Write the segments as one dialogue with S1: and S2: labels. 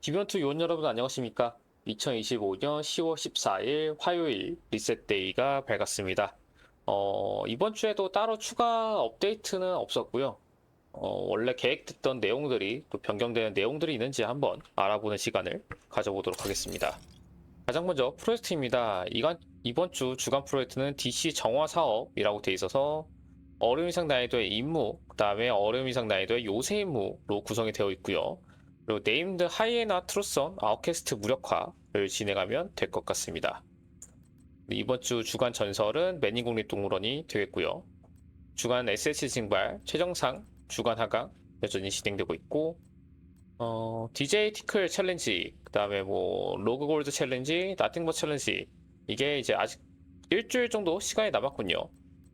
S1: 기변투 요원 여러분 안녕하십니까? 2025년 10월 14일 화요일 리셋데이가 밝았습니다. 어, 이번 주에도 따로 추가 업데이트는 없었고요. 어, 원래 계획됐던 내용들이 또 변경되는 내용들이 있는지 한번 알아보는 시간을 가져보도록 하겠습니다. 가장 먼저 프로젝트입니다. 이간, 이번 주 주간 프로젝트는 DC 정화 사업이라고 돼 있어서 얼음 이상 난이도의 임무, 그 다음에 얼음 이상 난이도의 요새 임무로 구성이 되어 있고요. 그리고 네임드 하이에나 트루선 아웃캐스트 무력화를 진행하면 될 것 같습니다. 이번 주 주간 전설은 매니국립동물원이 되겠고요. 주간 SH 징발 최정상 주간 하강 여전히 진행되고 있고 어, DJ 티클 챌린지 그 다음에 뭐 로그 골드 챌린지 나팅버 챌린지 이게 이제 아직 일주일 정도 시간이 남았군요.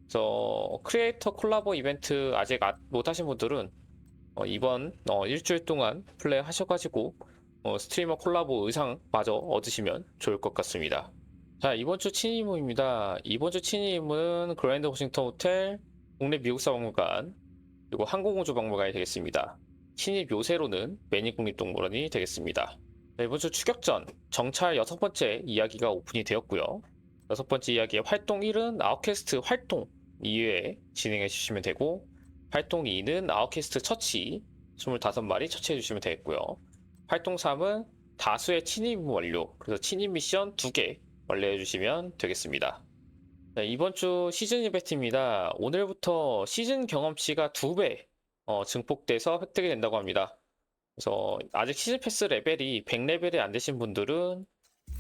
S1: 그래서 크리에이터 콜라보 이벤트 아직 아- 못하신 분들은 어, 이번 어, 일주일 동안 플레이 하셔가지고 어, 스트리머 콜라보 의상마저 얻으시면 좋을 것 같습니다. 자 이번 주 친위 임무입니다. 이번 주 임무는 그랜드 워싱턴 호텔, 국내 미국사 박물관, 그리고 항공우주 박물관이 되겠습니다. 친위 묘세로는 매니국립동물원이 되겠습니다. 자, 이번 주 추격전 정찰 여섯 번째 이야기가 오픈이 되었고요. 여섯 번째 이야기의 활동 1은 아웃캐스트 활동 2회 진행해 주시면 되고 활동 2는 아웃캐스트 처치 25마리 처치해 주시면 되겠고요. 활동 3은 다수의 친입 완료 그래서 친입 미션 2개 완료해 주시면 되겠습니다. 네, 이번 주 시즌 이벤트입니다. 오늘부터 시즌 경험치가 2배 어, 증폭돼서 획득이 된다고 합니다. 그래서 아직 시즌 패스 레벨이 100레벨이 안 되신 분들은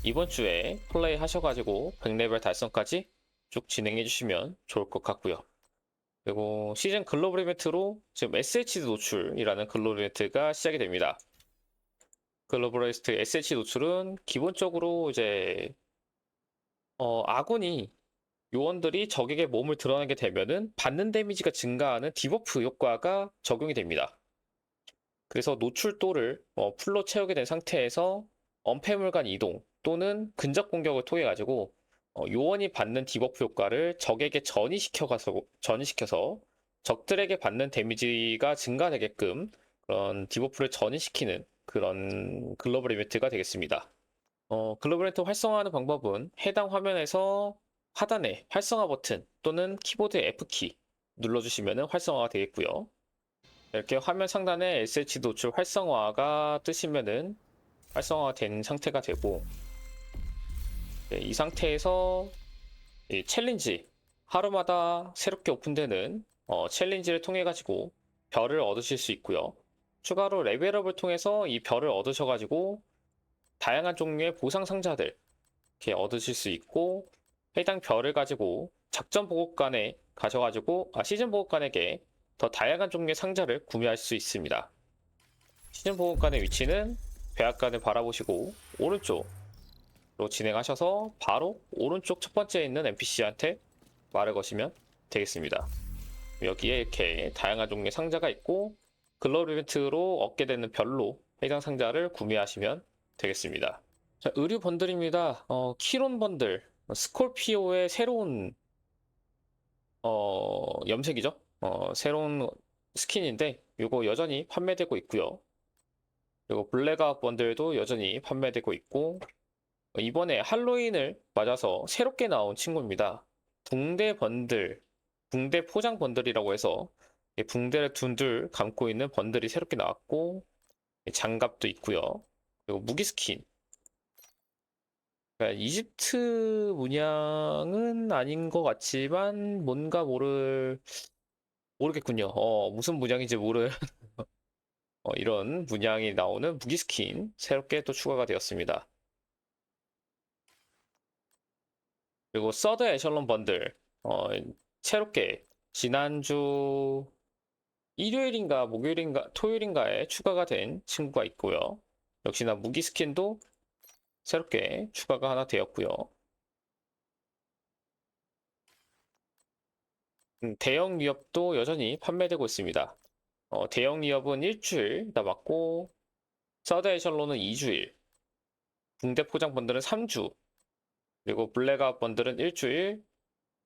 S1: 이번 주에 플레이 하셔가지고 100레벨 달성까지 쭉 진행해 주시면 좋을 것 같고요. 그리고 시즌 글로벌 이벤트로 지금 SH 노출이라는 글로벌 이벤트가 시작이 됩니다. 글로벌리스트 SH 노출은 기본적으로 이제 어, 아군이 요원들이 적에게 몸을 드러내게 되면은 받는 데미지가 증가하는 디버프 효과가 적용이 됩니다. 그래서 노출도를 어, 풀로 채우게 된 상태에서 엄폐물 간 이동 또는 근접 공격을 통해 가지고 어, 요원이 받는 디버프 효과를 적에게 전이시켜가서 전이시켜서 적들에게 받는 데미지가 증가되게끔 그런 디버프를 전이시키는 그런 글로벌 이벤트가 되겠습니다. 어, 글로벌 이벤트 활성화하는 방법은 해당 화면에서 하단에 활성화 버튼 또는 키보드 F키 눌러주시면 활성화가 되겠고요. 이렇게 화면 상단에 SH 노출 활성화가 뜨시면은 활성화가 된 상태가 되고 네, 이 상태에서 이 챌린지 하루마다 새롭게 오픈되는 어, 챌린지를 통해 가지고 별을 얻으실 수 있고요. 추가로 레벨업을 통해서 이 별을 얻으셔 가지고 다양한 종류의 보상 상자들 이렇게 얻으실 수 있고 해당 별을 가지고 작전 보급관에 가셔가지고 아, 시즌 보급관에게 더 다양한 종류의 상자를 구매할 수 있습니다. 시즌 보급관의 위치는 백악관을 바라보시고 오른쪽으 로 진행하셔서 바로 오른쪽 첫 번째에 있는 NPC한테 말을 거시면 되겠습니다. 여기에 이렇게 다양한 종류의 상자가 있고 글로벌 이벤트로 얻게 되는 별로 해당 상자를 구매하시면 되겠습니다. 자, 의류 번들입니다. 어, 키론 번들, 스콜피오의 새로운 어, 염색이죠. 어, 새로운 스킨인데 이거 여전히 판매되고 있고요. 그리고 블랙아웃 번들도 여전히 판매되고 있고 어, 이번에 할로윈을 맞아서 새롭게 나온 친구입니다. 붕대 번들, 붕대 포장 번들이라고 해서 이 붕대를 둔둘 감고 있는 번들이 새롭게 나왔고 장갑도 있고요. 그리고 무기 스킨. 그러니까 이집트 문양은 아닌 것 같지만 뭔가 모를 모르겠군요. 어, 무슨 문양인지 모를 어, 이런 문양이 나오는 무기 스킨 새롭게 또 추가가 되었습니다. 그리고 서드 에셜론 번들 어, 새롭게 지난주 일요일인가 목요일인가 토요일인가에 추가가 된 친구가 있고요. 역시나 무기 스킨도 새롭게 추가가 하나 되었고요. 음, 대형 위협도 여전히 판매되고 있습니다. 어, 대형 위협은 일주일 남았고 서드 에셜론은 2주일, 붕대 포장 번들은 3주, 그리고 블랙아웃 번들은 일주일,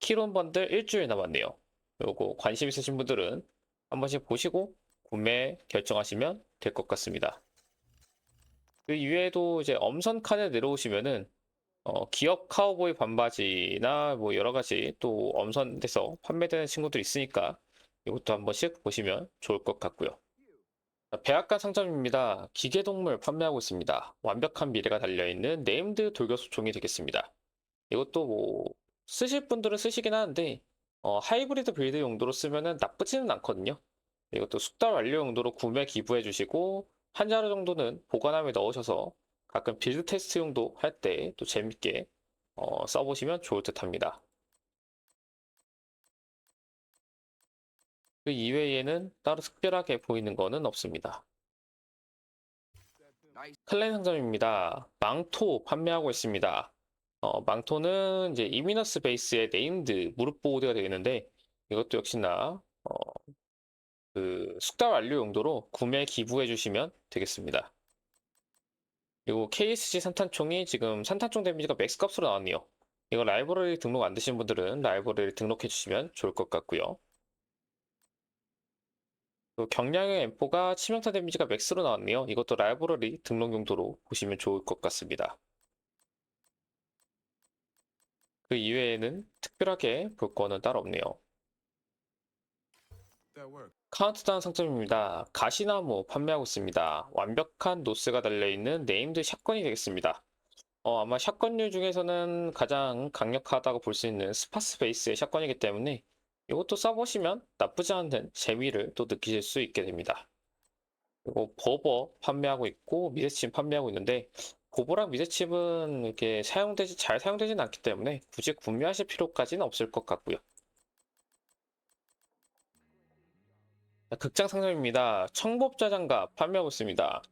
S1: 키론 번들 일주일 남았네요. 요거 관심 있으신 분들은 한 번씩 보시고 구매 결정하시면 될 것 같습니다. 그 이외에도 이제 엄선 칸에 내려오시면은 어, 기업 카우보이 반바지나 뭐 여러 가지 또 엄선돼서 판매되는 친구들 있으니까 이것도 한 번씩 보시면 좋을 것 같고요. 자, 백악관 상점입니다. 기계동물 판매하고 있습니다. 완벽한 미래가 달려있는 네임드 돌격소총이 되겠습니다. 이것도 뭐 쓰실 분들은 쓰시긴 하는데 어, 하이브리드 빌드 용도로 쓰면은 나쁘지는 않거든요. 이것도 숙달 완료 용도로 구매 기부해 주시고 한 자루 정도는 보관함에 넣으셔서 가끔 빌드 테스트 용도 할 때 또 재밌게 어, 써보시면 좋을 듯 합니다. 그 이외에는 따로 특별하게 보이는 거는 없습니다. 클랜 상점입니다. 망토 판매하고 있습니다. 어, 망토는 이제 이미너스 베이스의 네임드 무릎 보호대가 되겠는데 이것도 역시나 어, 그 숙달 완료 용도로 구매 기부해 주시면 되겠습니다. 그리고 KSG 산탄총이 지금 산탄총 데미지가 맥스 값으로 나왔네요. 이거 라이브러리 등록 안 되신 분들은 라이브러리 등록해 주시면 좋을 것 같고요. 또 경량의 M4가 치명타 데미지가 맥스로 나왔네요. 이것도 라이브러리 등록 용도로 보시면 좋을 것 같습니다. 그 이외에는 특별하게 볼 거는 따로 없네요. 카운트다운 상점입니다. 가시나무 판매하고 있습니다. 완벽한 노스가 달려있는 네임드 샷건이 되겠습니다. 어, 아마 샷건류 중에서는 가장 강력하다고 볼 수 있는 스파스 베이스의 샷건이기 때문에 이것도 써보시면 나쁘지 않은 재미를 또 느끼실 수 있게 됩니다. 그리고 버버 판매하고 있고 미드칩 판매하고 있는데 버버랑 미드칩은 이렇게 사용되지 잘 사용되지는 않기 때문에 굳이 구매하실 필요까지는 없을 것 같고요. 극장 상점입니다. 청법자 장갑 판매하고 있습니다.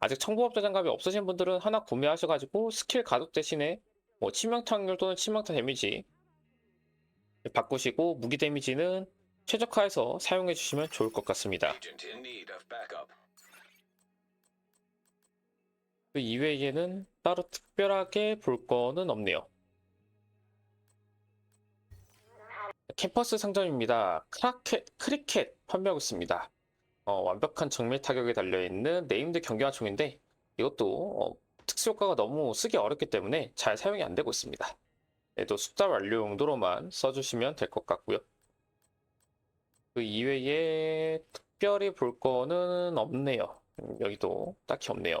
S1: 아직 청법자 장갑이 없으신 분들은 하나 구매하셔가지고 스킬 가독 대신에 뭐 치명타 확률 또는 치명타 데미지 바꾸시고 무기 데미지는 최적화해서 사용해 주시면 좋을 것 같습니다. 그 이외에는 따로 특별하게 볼 거는 없네요. 캠퍼스 상점입니다. 크라켓, 크리켓 판매하고 있습니다. 어, 완벽한 정밀 타격에 달려있는 네임드 경계화 총인데 이것도 어, 특수 효과가 너무 쓰기 어렵기 때문에 잘 사용이 안 되고 있습니다. 얘도 숙달 완료 용도로만 써주시면 될 것 같고요. 그 이외에 특별히 볼 거는 없네요. 음, 여기도 딱히 없네요.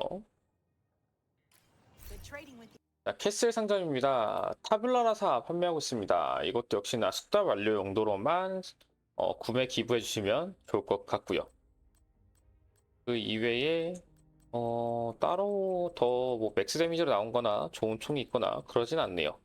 S1: 자, 캐슬 상점입니다. 타블라라사 판매하고 있습니다. 이것도 역시나 숙달 완료 용도로만 어, 구매 기부해 주시면 좋을 것 같고요. 그 이외에 어, 따로 더 뭐 맥스 데미지로 나온 거나 좋은 총이 있거나 그러진 않네요.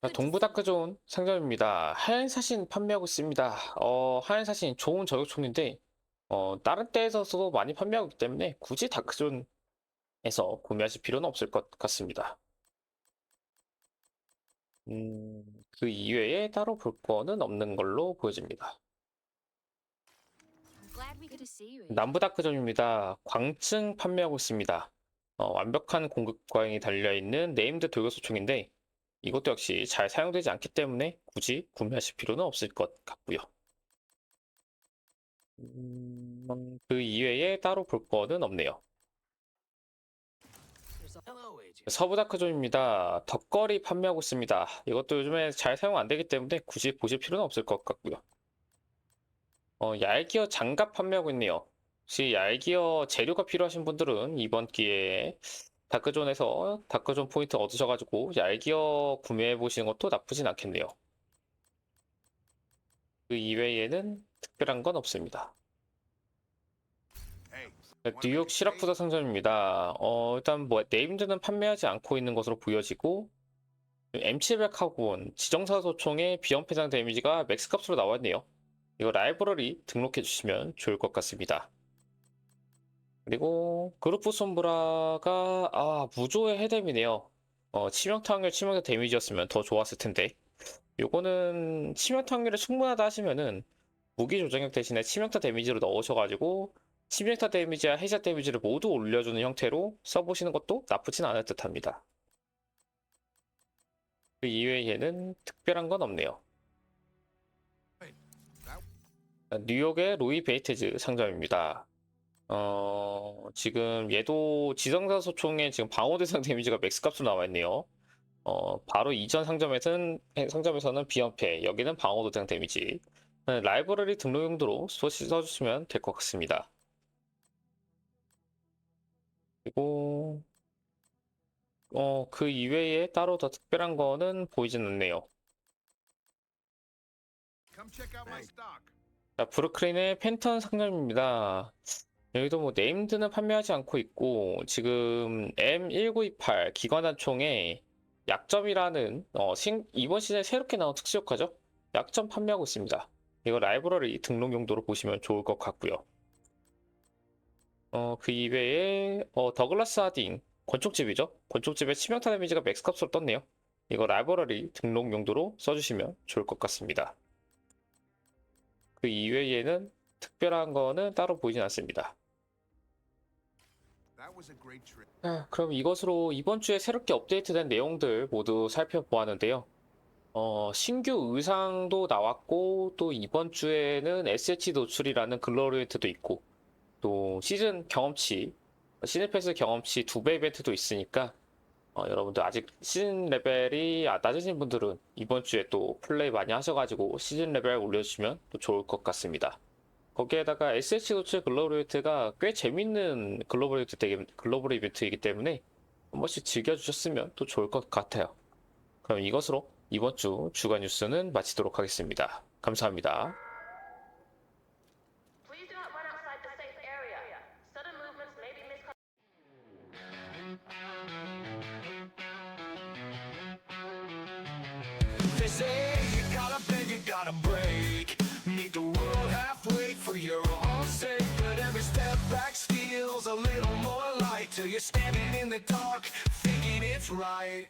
S1: 자,
S2: good to
S1: 동부
S2: see
S1: 다크 존 상점입니다. 하얀 사신 판매하고 있습니다. 어, 하얀 사신 좋은 저격총인데 어, 다른 데에서도 많이 판매하고 있기 때문에 굳이 다크존에서 구매하실 필요는 없을 것 같습니다. 음, 그 이외에 따로 볼 거는 없는 걸로 보여집니다.
S2: I'm glad we could see you.
S1: 남부 다크존입니다. 광층 판매하고 있습니다. 어, 완벽한 공급 과잉이 달려있는 네임드 돌격소총인데 이것도 역시 잘 사용되지 않기 때문에 굳이 구매하실 필요는 없을 것 같고요. 음, 그 이외에 따로 볼 거는 없네요.
S3: Hello, agent.
S1: 서부 다크존입니다. 덕거리 판매하고 있습니다. 이것도 요즘에 잘 사용 안 되기 때문에 굳이 보실 필요는 없을 것 같고요. 어, 얄기어 장갑 판매하고 있네요. 혹시 얄기어 재료가 필요하신 분들은 이번 기회에 다크존에서 다크존 포인트 얻으셔가지고 얄기어 구매해 보시는 것도 나쁘진 않겠네요. 그 이외에는 특별한 건 없습니다. 뉴욕 시라쿠다 상점입니다. 어, 일단 뭐 네임드는 판매하지 않고 있는 것으로 보여지고 M700 카곤 지정사 소총의 비연패장 데미지가 맥스 값으로 나왔네요. 이거 라이브러리 등록해 주시면 좋을 것 같습니다. 그리고 그루프 솜브라가 아 무조의 해뎀이네요. 어, 치명타 확률 치명타 데미지였으면 더 좋았을 텐데 요거는 치명타 확률이 충분하다 하시면은 무기 조정력 대신에 치명타 데미지로 넣으셔가지고 치명타 데미지와 해자 데미지를 모두 올려주는 형태로 써보시는 것도 나쁘진 않을 듯 합니다. 그 이외에는 특별한 건 없네요. 뉴욕의 로이 베이테즈 상점입니다. 어, 지금 얘도 지성사 소총의 지금 방어 대상 데미지가 맥스 값으로 나와 있네요. 어, 바로 이전 상점에서는, 상점에서는 비연패, 여기는 방어 대상 데미지. 네, 라이브러리 등록 용도로 써- 써주시면 될 것 같습니다. 그리고, 어, 그 이외에 따로 더 특별한 거는 보이진 않네요. 자, 브루클린의 팬턴 상점입니다. 여기도 뭐 네임드는 판매하지 않고 있고 지금 M1928 기관단총에 약점이라는 어, 신- 이번 시즌에 새롭게 나온 특수 효과죠. 약점 판매하고 있습니다. 이거 라이브러리 등록 용도로 보시면 좋을 것 같고요. 어, 그 이외에 어, 더글라스 하딩 권총집이죠. 권총집의 치명타 데미지가 맥스 값으로 떴네요. 이거 라이브러리 등록 용도로 써주시면 좋을 것 같습니다. 그 이외에는 특별한 거는 따로 보이진 않습니다. 아, 그럼 이것으로 이번 주에 새롭게 업데이트된 내용들 모두 살펴보았는데요. 어, 신규 의상도 나왔고, 또 이번 주에는 SH 노출이라는 글로리언트도 있고, 또 시즌 경험치, 시즌 패스 경험치 두 배 이벤트도 있으니까, 어, 여러분들 아직 시즌 레벨이 아- 낮으신 분들은 이번 주에 또 플레이 많이 하셔가지고 시즌 레벨 올려주시면 또 좋을 것 같습니다. 거기에다가 SH 노출 글로벌 이벤트가 꽤 재밌는 글로벌 이벤트 되게 글로벌 이벤트이기 때문에 한 번씩 즐겨주셨으면 또 좋을 것 같아요. 그럼 이것으로 이번 주 주간 뉴스는 마치도록 하겠습니다. 감사합니다.
S3: They say you gotta bend, you gotta break. Meet the world halfway for your own sake. But every step back steals a little more light till you're standing in the dark, thinking it's right.